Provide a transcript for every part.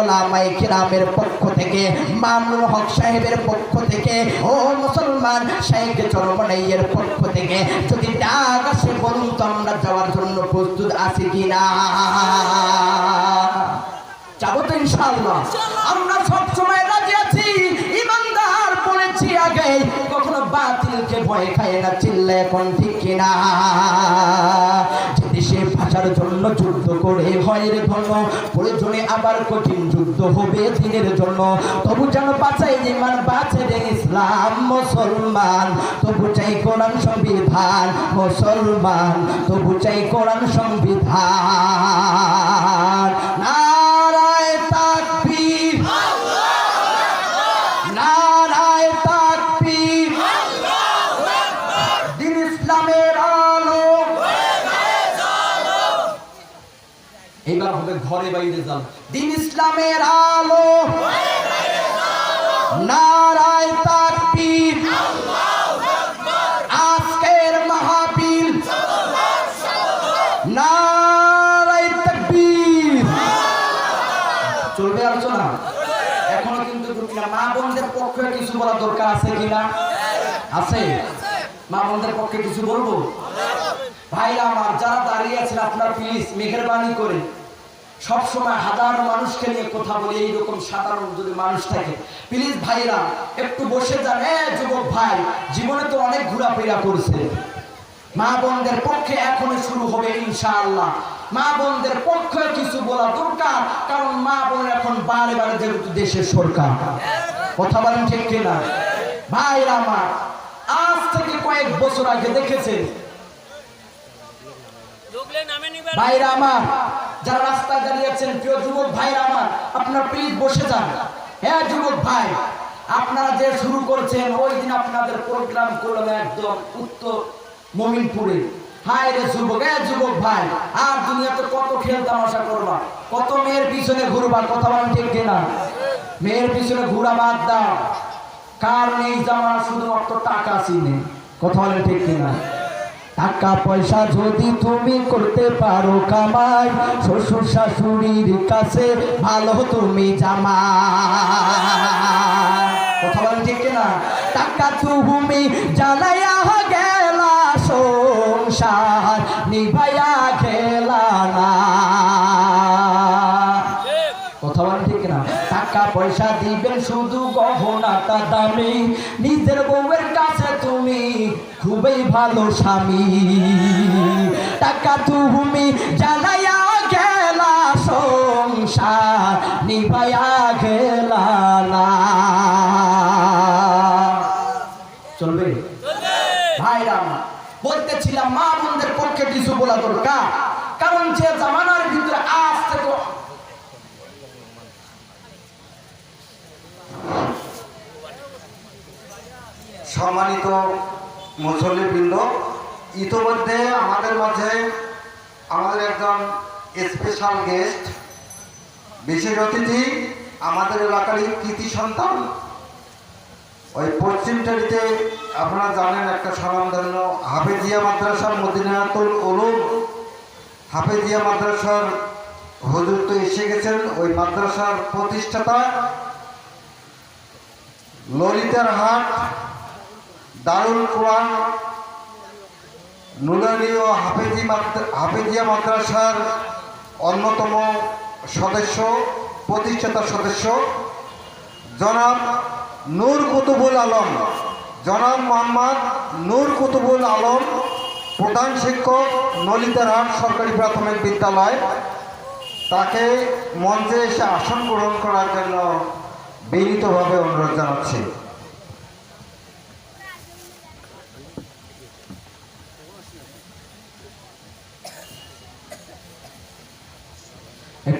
ওলামাই কিরামের পক্ষ থেকে, মামুন হক সাহেবের পক্ষ থেকে, ও মুসলমান শাহেক চরমনাইয়ের পক্ষ থেকে, যদি ডাক আসে তো আমরা যাওয়ার জন্য প্রস্তুত আছি কিনা? যাব তো ইনশাআল্লাহ। আমরা সব সময় রাজি আছি। ইমানদার বলেছি আগে, কখনো বাতিলকে ভয় খায় না চিল্লে এখন ঠিক কিনা? ভাষার জন্য যুদ্ধ করে ভয়ের জন্য প্রয়োজনে আবার কঠিন যুদ্ধ হবে দিনের জন্য। তবু যেন বাঁচাই ইমান, বাঁচে রে ইসলাম, মুসলমান। তবু চাই কোরআন সংবিধান, মুসলমান। তবু চাই কোরআন সংবিধান। ঘরে বাইরে যান। দিন ইসলামের আলো। নারায় তাকবীর। আজকের মাহফিল নারায় তাকবীর। চলবে আলোচনা? এখনও কিন্তু। মা বোনদের পক্ষে কিছু বলা দরকার আছে কিনা আছে? মা বোনদের পক্ষে কিছু বলব? ভাইরা আমার, যারা দাঁড়িয়ে আছেন আপনার প্লিজ মেহেরবানি করে। সব সময় হাজারো মানুষকে নিয়ে কথা বলি এইরকম সাধারণ যদি মানুষ থাকে। প্লিজ ভাইরা একটু বসে যান। এ যুবক ভাই জীবনে তো অনেক ঘোরাফেরা করছে মা বোনদের পক্ষে এখনই শুরু হবে ইনশাআল্লাহ। মা বোনদের পক্ষে কিছু বলা দরকার কারণ মা বোন এখন বারে বারে যেহেতু দেশের সরকার। কথা বলেন ঠিক কিনা? ভাইরা আমার আজ থেকে কয়েক বছর আগে দেখেছেন? ভাইরা আমার যারা রাস্তায় দাঁড়িয়ে আছেন প্রিয় যুবক ভাইরা আমার, আপনার প্লিজ বসে যান। হ্যাঁ যুবক ভাই, আপনারা যে শুরু করছেন, ওই দিন আপনাদের প্রোগ্রাম করলাম একদম উত্তর মমিনপুরে। হায় রে যুবক, এ যুবক ভাই, আর দুনিয়াতে কত খেল তামাশা করবা? কত মেয়ের পিছনে ঘুরবা? কথা বলেন ঠিক কিনা? মেয়ের পিছনে ঘুরা বাদ দাও। কার নেই জামা, শুধুমাত্র টাকা চিনে। কথা বলেন ঠিক কিনা? টাকা পয়সা যদি তুমি করতে পারো কামাই, শ্বশুর শাশুড়ির কাছে ভালো তুমি জামা কথা বলেন ঠিক না টাকা তুমি জানাইয়া গেলা, সংসার নিভাইয়া খেলা না। টাকা পয়সা দিবেন শুধু গহনাটা দামি। নিজের বউয়ের কাছে তুমি খুবই ভালো স্বামী। টাকা তুমি জানাইয়া গেলা, সংসার নিভাইয়া গেলা না। চলবে? ভাইরা বলতেছিলাম মা বোনদের পক্ষে কিছু বলা দরকার। কারণ যে জামানার ভিতরে আজ থেকে সম্মানিত মুসল্লিবৃন্দ, ইতিমধ্যে আমাদের মাঝে আমাদের একজন স্পেশাল গেস্ট বিশেষ অতিথি, আমাদের এলাকারই কৃতি সন্তান। ওই পশ্চিম টারিতে আপনারা জানেন একটা স্বনামধন্য হাফেজিয়া মাদ্রাসার মদিনাতুল উলুম। হাফেজিয়া মাদ্রাসার হুজুর তো এসে গেছেন, ওই মাদ্রাসার প্রতিষ্ঠাতা ললিতার হাট দারুল কোরআন, নুরানি ও হাফেজি হাফেজিয়া মাদ্রাসার অন্যতম সদস্য, প্রতিষ্ঠাতা সদস্য, জনাব নূর কুতুবুল আলম। জনাব মোহাম্মদ নূর কুতুবুল আলম, প্রধান শিক্ষক নলিতারহাট সরকারি প্রাথমিক বিদ্যালয়। তাকে মঞ্চে এসে আসন গ্রহণ করার জন্য বিনীতভাবে অনুরোধ জানাচ্ছি একটু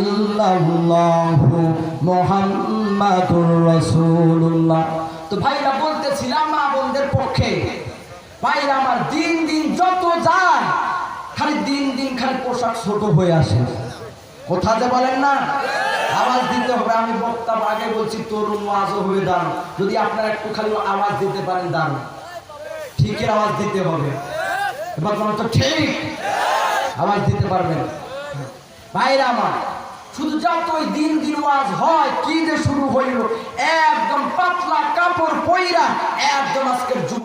ইল্লাল্লাহু মুহাম্মাদুর রাসূলুল্লাহ। তো ভাইরা বলতেছিলাম মা পক্ষে। ভাইরা আমার দিন দিন যত যায়, খালি দিন দিন খালি পোশাক ছোট হয়ে আসে। কোথা যে বলেন না, আওয়াজ দিতে হবে। আমি বক্তা আগে বলছি, তরুণ ওয়াজও হয়ে দাঁড়ান। যদি আপনারা একটু খালি আওয়াজ দিতে পারেন, দাঁড়ান। ঠিকই আওয়াজ দিতে হবে। এবার তোমার তো ঠিক? আওয়াজ দিতে পারবেন। ভাইরা আমার শুধু যতই দিন দিন ওয়াজ হয়, কি শুরু হইল, একদম পাতলা কাপড় পইরা একদম আজকের